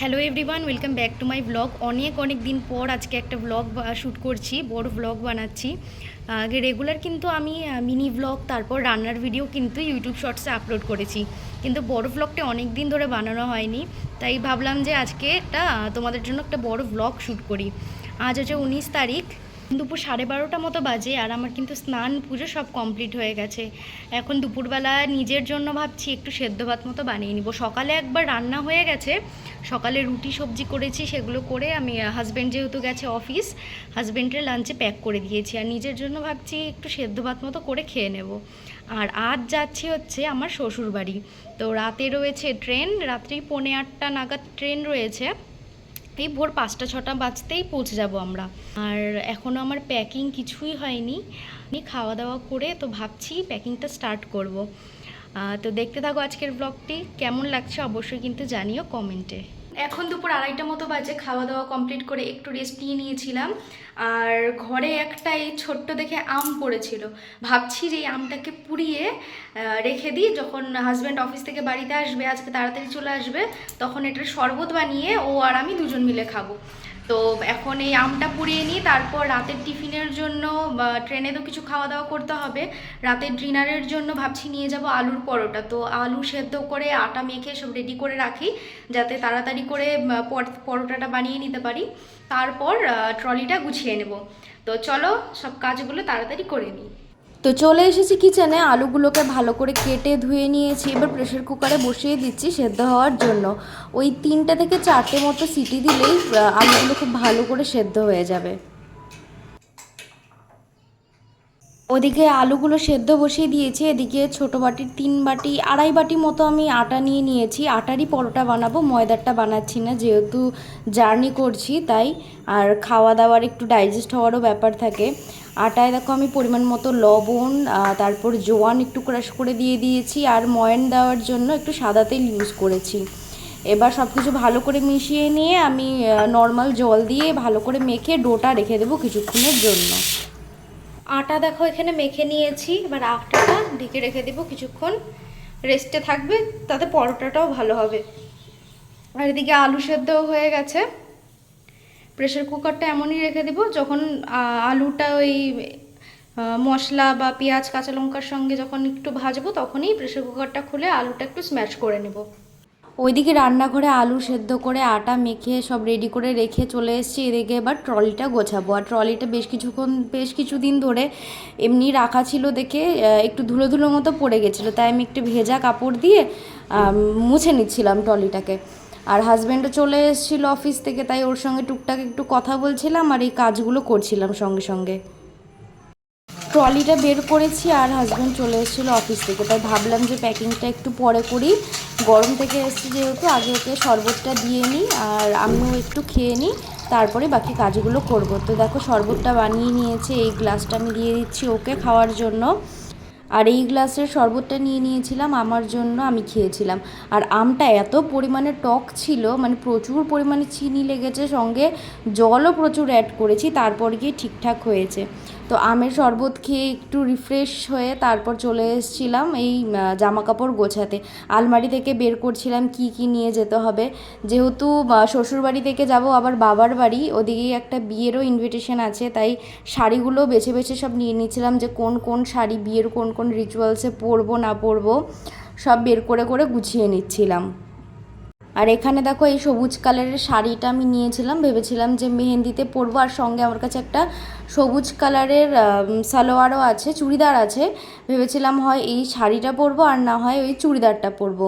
Hello everyone welcome back to my blog অনেক অনেক দিন পর আজকে একটা ব্লগ শ্যুট করছি, বড় ব্লগ বানাচ্ছি। আগে রেগুলার কিন্তু আমি মিনি ব্লগ তারপর রান্নার ভিডিও কিন্তু ইউটিউব শর্টসে আপলোড করেছি। কিন্তু বড় ব্লগটা অনেক দিন ধরে বানানো হয়নি, তাই ভাবলাম যে আজকে একটা তোমাদের জন্য একটা বড় ব্লগ শ্যুট করি। আজ হচ্ছে উনিশ তারিখ দুপুর সাড়ে বারোটা মতো বাজে আর আমার কিন্তু স্নান, পুজো সব কমপ্লিট হয়ে গেছে। এখন দুপুরবেলা নিজের জন্য ভাবছি একটু সেদ্ধ ভাত মতো বানিয়ে নিব। সকালে একবার রান্না হয়ে গেছে। সকালে রুটি, সবজি করেছি, সেগুলো করে আমি হাজব্যান্ড যেহেতু গেছে অফিস হাজব্যান্ডের লাঞ্চে প্যাক করে দিয়েছি। আর নিজের জন্য ভাবছি একটু সেদ্ধ ভাত মতো করে খেয়ে নেব। আর আজ যাচ্ছি হচ্ছে আমার শ্বশুর বাড়ি তো রাতে রয়েছে ট্রেন রাত্রি পৌনে আটটা নাগাদ ট্রেন রয়েছে। এই ভোর পাঁচটা, ছটা বাজতেই পৌঁছে যাব আমরা। আর এখনও আমার প্যাকিং কিছুই হয়নি। আমি খাওয়া দাওয়া করে তো ভাবছি প্যাকিংটা স্টার্ট করব। তো দেখতে থাকো আজকের ব্লগটি কেমন লাগছে অবশ্যই কিন্তু জানিও কমেন্টে এখন দুপুর আড়াইটা মতো বাজে খাওয়া দাওয়া কমপ্লিট করে একটু রেস্ট নিয়ে নিয়েছিলাম। আর ঘরে একটা এই ছোট্ট দেখে আম পড়েছিল। ভাবছি যে এই আমটাকে পুড়িয়ে রেখে দিই। যখন হাজব্যান্ড অফিস থেকে বাড়িতে আসবে, আজকে তাড়াতাড়ি চলে আসবে, তখন এটার শরবত বানিয়ে ও আর আমি দুজন মিলে খাব। তো এখন এই আমটা পুড়িয়ে নিই তারপর রাতের টিফিনের জন্য ট্রেনে তো কিছু খাওয়া দাওয়া করতে হবে, রাতের ডিনারের জন্য ভাবছি নিয়ে যাব আলুর পরোটা। তো আলু সেদ্ধ করে, আটা মেখে সব রেডি করে রাখি, যাতে তাড়াতাড়ি করে পরোটাটা বানিয়ে নিতে পারি। তারপর ট্রলিটা গুছিয়ে নেব। তো চলো সব কাজগুলো তাড়াতাড়ি করে নিই। তো চলে এসেছি কিচেনে আলুগুলোকে ভালো করে কেটে ধুয়ে নিয়েছি, এবার প্রেশার কুকারে বসিয়ে দিচ্ছি সেদ্ধ হওয়ার জন্য। ওই তিনটে থেকে চারটে মতো সিটি দিলেই আলুগুলো খুব ভালো করে সেদ্ধ হয়ে যাবে। ওদিকে আলুগুলো সেদ্ধ বসিয়ে দিয়েছি, এদিকে ছোটো বাটির তিন বাটি, আড়াই বাটি মতো আমি আটা নিয়ে নিয়েছি। আটারই পরোটা বানাবো, ময়দারটা বানাচ্ছি না, যেহেতু জার্নি করছি, তাই। আর খাওয়া দাওয়ার একটু ডাইজেস্ট হওয়ারও ব্যাপার থাকে। আটায় দেখো আমি পরিমাণ মতো লবণ তারপর জোয়ান একটু ক্রাশ করে দিয়ে দিয়েছি আর ময়ন দেওয়ার জন্য একটু সাদা তেল ইউজ করেছি। এবার সব কিছু ভালো করে মিশিয়ে নিয়ে আমি নর্মাল জল দিয়ে ভালো করে মেখে ডোটা রেখে দেবো কিছুক্ষণের জন্য। আটা দেখো এখানে মেখে নিয়েছি, এবার আটাটা ঢেকে রেখে দেবো কিছুক্ষণ। রেস্টে থাকবে, তাতে পরোটাটাও ভালো হবে। আর এদিকে আলু সেদ্ধ হয়ে গেছে। প্রেশার কুকারটা এমনই রেখে দেবো, যখন আলুটা ওই মশলা বা পেঁয়াজ, কাঁচা লঙ্কার সঙ্গে যখন একটু ভাজবো, তখনই প্রেশার কুকারটা খুলে আলুটা একটু স্ম্যাশ করে নেব। ওইদিকে রান্নাঘরে আলু সেদ্ধ করে, আটা মেখে সব রেডি করে রেখে চলে এসেছি। এদিকে এবার ট্রলিটা গোছাবো। আর ট্রলিটা বেশ কিছুক্ষণ, বেশ কিছুদিন ধরে এমনি রাখা ছিল দেখে একটু ধুলো ধুলো মতো পড়ে গেছিল। তাই আমি একটু ভেজা কাপড় দিয়ে মুছে নিচ্ছিলাম ট্রলিটাকে। আর হাজব্যান্ডও চলে এসেছিল অফিস থেকে, তাই ওর সঙ্গে টুকটাক একটু কথা বলছিলাম আর এই কাজগুলো করছিলাম সঙ্গে সঙ্গে। ট্রলিটা বের করেছি আর হাজব্যান্ড চলে এসেছিল অফিস থেকে, তাই ভাবলাম যে প্যাকিংটা একটু পরে করি। গরম থেকে এসেছি যেহেতু, আগে ওকে শরবতটা দিয়ে নিই আর আমিও একটু খেয়ে নিই, তারপরে বাকি কাজগুলো করব। তো দেখো, শরবতটা বানিয়ে নিয়েছে, এই গ্লাসটা আমি দিয়ে দিচ্ছি ওকে খাওয়ার জন্য। আর এই গ্লাসের শরবতটা নিয়ে নিয়েছিলাম, আমার জন্য আমি খেয়েছিলাম। আর আমটা এত পরিমাণে টক ছিল মানে প্রচুর পরিমাণে চিনি লেগেছে, সঙ্গে জলও প্রচুর অ্যাড করেছি, তারপর গিয়ে ঠিকঠাক হয়েছে। তো আমের শরবত খেয়ে একটু রিফ্রেশ হয়ে তারপর চলে এসেছিলাম এই জামা কাপড় গোছাতে। আলমারি থেকে বের করছিলাম কি কি নিয়ে যেতে হবে। যেহেতু শ্বশুরবাড়ি থেকে যাব, আবার বাবার বাড়ি ওদিকেই একটা বিয়েরও ইনভিটেশন আছে, তাই শাড়িগুলো বেছে বেছে সব নিয়ে নিয়েছিলাম যে কোন কোন শাড়ি বিয়ের কোন কোন রিচুয়ালসে পরবো না পরবো, সব বের করে করে গুছিয়ে নিচ্ছিলাম। আর এখানে দেখো এই সবুজ কালারের শাড়িটা আমি নিয়েছিলাম, ভেবেছিলাম যে মেহেন্দিতে পরবো, আর সঙ্গে আমার কাছে একটা সবুজ কালারের সালোয়ারও আছে, চুড়িদার আছে। ভেবেছিলাম হয় এই শাড়িটা পরবো, আর না হয় ওই চুড়িদারটা পরবো।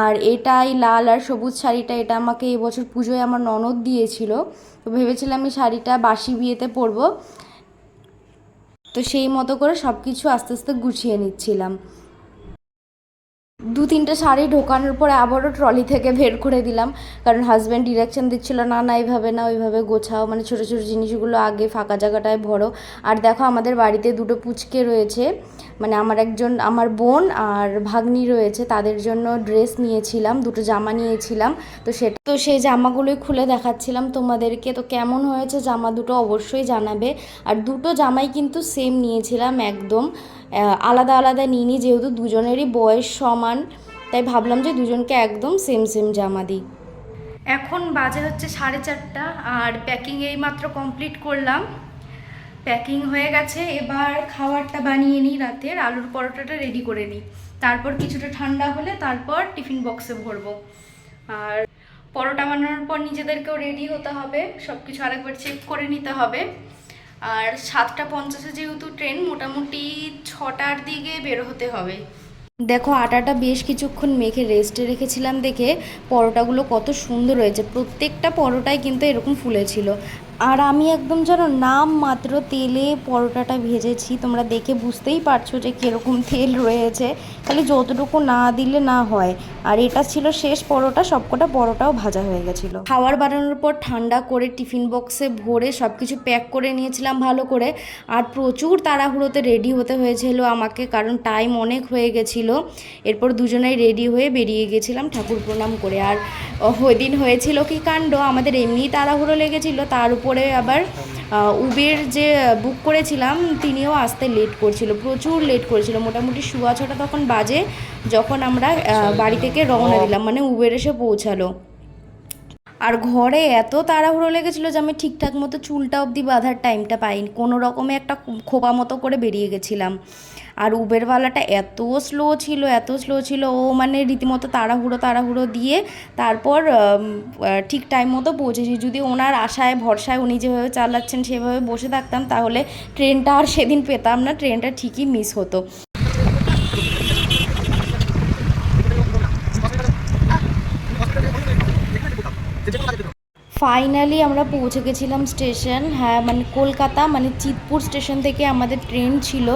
আর এটাই লাল আর সবুজ শাড়িটা, এটা আমাকে এবছর পুজোয় আমার ননদ দিয়েছিল। তো ভেবেছিলাম এই শাড়িটা বাসি বিয়েতে পরবো। তো সেই মতো করে সব কিছু আস্তে আস্তে গুছিয়ে নিচ্ছিলাম। দু তিনটে শাড়ি ঢোকানোর পরে আবারও ট্রলি থেকে বের করে দিলাম। কারণ হাজব্যান্ড ডিরেকশন দিচ্ছিল, না না, এইভাবে না, ওইভাবে গোছাও। মানে ছোটো ছোটো জিনিসগুলো আগে ফাঁকা জায়গাটায় ভরো। আর দেখো, আমাদের বাড়িতে দুটো পুচকে রয়েছে। মানে আমার একজন, আমার বোন আর ভাগ্নি রয়েছে। তাদের জন্য ড্রেস নিয়েছিলাম, দুটো জামা নিয়েছিলাম। তো সেটা, তো সেই জামাগুলোই খুলে দেখাচ্ছিলাম তোমাদেরকে। তো কেমন হয়েছে জামা দুটো অবশ্যই জানাবে। আর দুটো জামাই কিন্তু সেম নিয়েছিলাম একদম। আলাদা আলাদা নিইনি যেহেতু দুজনেরই বয়স সমান, তাই ভাবলাম যে দুজনকে একদম সেম সেম জামা দিই। এখন বাজে হচ্ছে সাড়ে চারটা, আর প্যাকিং এই মাত্র কমপ্লিট করলাম। প্যাকিং হয়ে গেছে, এবার খাবারটা বানিয়ে নিই রাতের, আলুর পরোটাটা রেডি করে নিই। তারপর কিছুটা ঠান্ডা হলে তারপর টিফিন বক্সে ভরবো। আর পরোটা বানানোর পর নিজেদেরকেও রেডি হতে হবে সব কিছু আরেকবার চেক করে নিতে হবে। আর সাতটা পঞ্চাশে যেহেতু ট্রেন, মোটামুটি ছটার দিকে বের হতে হবে। দেখো, আটাটা বেশ কিছুক্ষণ মেখে রেস্টে রেখেছিলাম দেখে পরোটাগুলো কত সুন্দর হয়েছে। প্রত্যেকটা পরোটাই কিন্তু এরকম ফুলেছিল। আর আমি একদম যেন নাম মাত্র তেলে পরোটাটা ভেজেছি, তোমরা দেখে বুঝতেই পারছ যে কীরকম তেল রয়েছে। খালি যতটুকু না দিলে না হয়। আর এটা ছিল শেষ পরোটা, সবকটা পরোটাও ভাজা হয়ে গেছিল। খাবার বানানোর পর ঠান্ডা করে টিফিন বক্সে ভরে সব কিছু প্যাক করে নিয়েছিলাম ভালো করে। আর প্রচুর তাড়াহুড়োতে রেডি হতে হয়েছিল আমাকে, কারণ টাইম অনেক হয়ে গেছিল। এরপর দুজনেই রেডি হয়ে বেরিয়ে গেছিলাম ঠাকুর প্রণাম করে। আর ওই দিন হয়েছিল কি কাণ্ড? আমাদের এমনিই তাড়াহুড়ো লেগেছিল, তার উপরে আবার উবের যে বুক করেছিলাম তিনিও আসতে লেট করছিল প্রচুর লেট করেছিল। মোটামুটি শুয়া ছটা তখন বাজে যখন আমরা বাড়ি থেকে রওনা দিলাম মানে উবের এসে পৌঁছালো। আর ঘরে এত তাড়াহুড়ো লেগেছিলো যে আমি ঠিকঠাক মতো চুলটা অবধি বাঁধার টাইমটা পাইনি। কোনো রকমে একটা খোপা মতো করে বেরিয়ে গেছিলাম। আর উবেরওয়ালাটা এত স্লো ছিল, এত স্লো ছিল, ও মানে রীতিমতো তাড়াহুড়ো তাড়াহুড়ো দিয়ে তারপর ঠিক টাইম মতো পৌঁছেছি। যদি ওনার আশায়, ভরসায় উনি যেভাবে চালাচ্ছেন, সেভাবে বসে থাকতাম, তাহলে ট্রেনটা আর সেদিন পেতাম না ট্রেনটা ঠিকই মিস হতো। ফাইনালি আমরা পৌঁছে গেছিলাম স্টেশন হ্যাঁ মানে কলকাতা মানে চিতপুর স্টেশন থেকে আমাদের ট্রেন ছিল।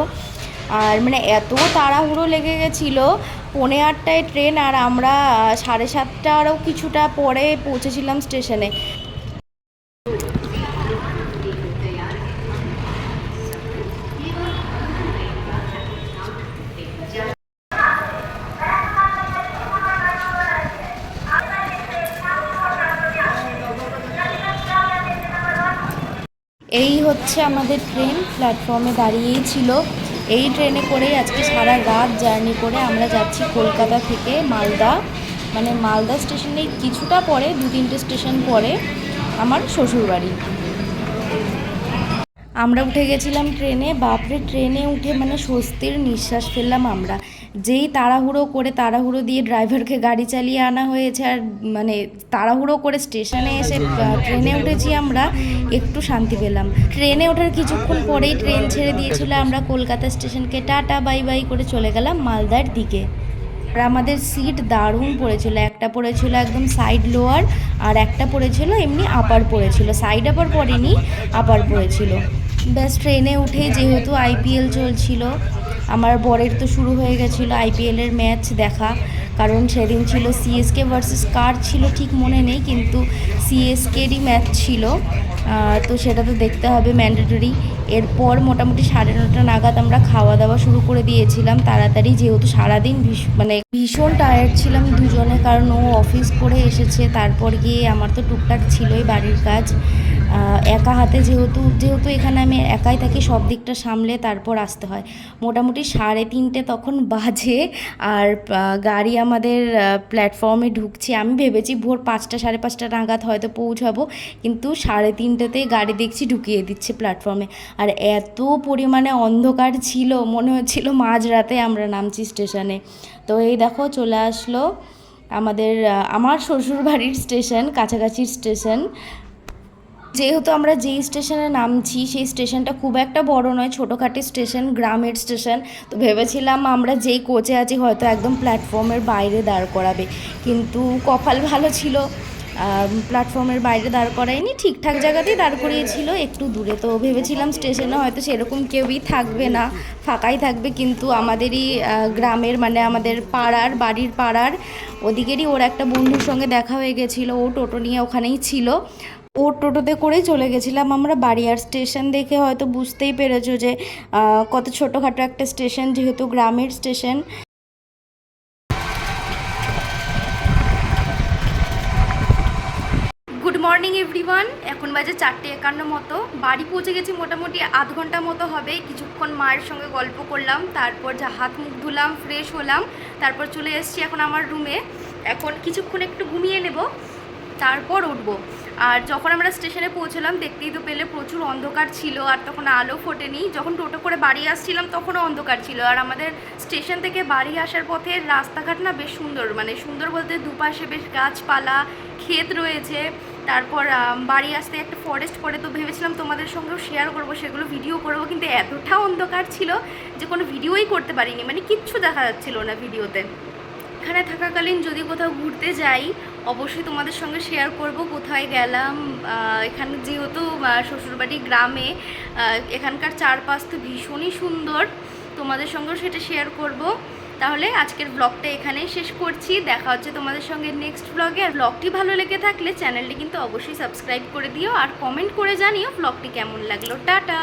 আর মানে এত তাড়াহুড়ো লেগে গেছিল, পৌনে আটটায় ট্রেন আর আমরা সাড়ে সাতটারও কিছুটা পরে পৌঁছেছিলাম স্টেশনে। এই হচ্ছে আমাদের ট্রেন প্ল্যাটফর্মে দাঁড়িয়েই ছিল। এই ট্রেনে করেই আজকে সারা রাত জার্নি করে আমরা যাচ্ছি কলকাতা থেকে মালদা। মানে মালদা স্টেশনে কিছুটা পরে, দু তিনটে স্টেশন পরে আমার শ্বশুরবাড়ি। আমরা উঠে গেছিলাম ট্রেনে, বাপরে, ট্রেনে উঠে মানে স্বস্তির নিঃশ্বাস ফেললাম আমরা। যেই তাড়াহুড়ো করে তাড়াহুড়ো দিয়ে ড্রাইভারকে গাড়ি চালিয়ে আনা হয়েছে আর মানে তাড়াহুড়ো করে স্টেশনে এসে ট্রেনে উঠেছি আমরা একটু শান্তি পেলাম। ট্রেনে ওঠার কিছুক্ষণ পরেই ট্রেন ছেড়ে দিয়েছিল আমরা কলকাতা স্টেশনকে। টাটা বাই বাই করে চলে গেলাম মালদার দিকে। আর আমাদের সিট দারুণ পড়েছিল একটা পড়েছিল একদম সাইড লোয়ার আর একটা পড়েছিল এমনি আপার পড়েছিল। সাইড আপার পড়েনি আপার পড়েছিল। ব্যাস ট্রেনে উঠে যেহেতু আইপিএল চলছিল আমার বরের তো শুরু হয়ে গেছিল আইপিএলের ম্যাচ দেখা। কারণ সেদিন ছিল সিএসকে ভার্সেস কার ছিল ঠিক মনে নেই, কিন্তু সিএসকেরই ম্যাচ ছিল। তো সেটা তো দেখতে হবে ম্যান্ডেটরি এরপর মোটামুটি সাড়ে নটা নাগাদ আমরা খাওয়া দাওয়া শুরু করে দিয়েছিলাম। তাড়াতাড়ি যেহেতু সারাদিন মানে ভীষণ টায়ার্ড ছিলাম দুজনে, কারণ ও অফিস করে এসেছে। তারপর গিয়ে আমার তো টুকটাক ছিলই বাড়ির কাজ। একা হাতে যেহেতু যেহেতু এখানে আমি একাই থাকি, সব দিকটা সামলে তারপর আসতে হয়। মোটামুটি সাড়ে তিনটে তখন বাজে। আর গাড়ি আমাদের প্ল্যাটফর্মে ঢুকছে। আমি ভেবেছি ভোর পাঁচটা, সাড়ে পাঁচটা নাগাদ হয়তো পৌঁছাবো, কিন্তু সাড়ে তিনটেতেই গাড়ি দেখছি ঢুকিয়ে দিচ্ছে প্ল্যাটফর্মে আর এত পরিমাণে অন্ধকার ছিল, মনে হচ্ছিল মাঝরাতে আমরা নামছি স্টেশনে তো এই দেখো চলে আসলো আমাদের আমার শ্বশুর বাড়ির স্টেশন কাছাকাছি স্টেশন যেহেতু আমরা যেই স্টেশনে নামছি, সেই স্টেশনটা খুব একটা বড় নয়, ছোটোখাটো স্টেশন, গ্রামের স্টেশন। তো ভেবেছিলাম আমরা যেই কোচে আছি হয়তো একদম প্ল্যাটফর্মের বাইরে দাঁড় করাবে। কিন্তু কপাল ভালো ছিল। প্ল্যাটফর্মের বাইরে দাঁড় করায়নি, ঠিকঠাক জায়গাতেই দাঁড় করিয়েছিল, একটু দূরে। তো ভেবেছিলাম স্টেশনে হয়তো সেরকম কেউই থাকবে না, ফাঁকাই থাকবে। কিন্তু আমাদেরই গ্রামের মানে আমাদের পাড়ার, বাড়ির পাড়ার, ওদিকেরই ওর একটা বন্ধুর সঙ্গে দেখা হয়ে গেছিল, ও টোটো নিয়ে ওখানেই ছিল। ও টোটোতে করেই চলে গেছিলাম। আমরা বাড়ি আর স্টেশন দেখে হয়তো বুঝতেই পেরেছ যে কত ছোটোখাটো একটা স্টেশন যেহেতু গ্রামের স্টেশন। গুড মর্নিং এভরিওয়ান এখন বাজে চারটে একান্ন মতো। বাড়ি পৌঁছে গেছি মোটামুটি আধ ঘণ্টা মতো হবে। কিছুক্ষণ মায়ের সঙ্গে গল্প করলাম, তারপর যা হাত মুখ ধুলাম ফ্রেশ হলাম, তারপর চলে এসেছি এখন আমার রুমে এখন কিছুক্ষণ একটু ঘুমিয়ে নেব, তারপর উঠবো। আর যখন আমরা স্টেশনে পৌঁছলাম, দেখতেই তো পেলে প্রচুর অন্ধকার ছিল আর তখন আলো ফোটেনি। যখন টোটো করে বাড়ি আসছিলাম, তখনও অন্ধকার ছিল। আর আমাদের স্টেশন থেকে বাড়ি আসার পথে রাস্তাঘাট না বেশ সুন্দর মানে সুন্দর বলতে দুপাশে বেশ গাছপালা, ক্ষেত রয়েছে। তারপর বাড়ি আসতে একটা ফরেস্ট পড়ে তো ভেবেছিলাম তোমাদের সঙ্গেও শেয়ার করব, সেগুলো ভিডিও করব, কিন্তু এতটা অন্ধকার ছিল যে কোনো ভিডিওই করতে পারিনি। মানে কিচ্ছু দেখা যাচ্ছিল না ভিডিওতে এখানে থাকাকালীন যদি কোথাও ঘুরতে যাই অবশ্যই তোমাদের সঙ্গে শেয়ার করব কোথায় গেলাম এখানে যেহেতু শ্বশুরবাড়ি গ্রামে এখানকার চারপাশ তো ভীষণই সুন্দর, তোমাদের সঙ্গেও সেটা শেয়ার করব। তাহলে আজকের ব্লগটা এখানেই শেষ করছি, দেখা হচ্ছে তোমাদের সঙ্গে নেক্সট ব্লগে আর ব্লগটি ভালো লেগে থাকলে চ্যানেলটি কিন্তু অবশ্যই সাবস্ক্রাইব করে দিও, আর কমেন্ট করে জানিও ব্লগটি কেমন লাগল। টাটা!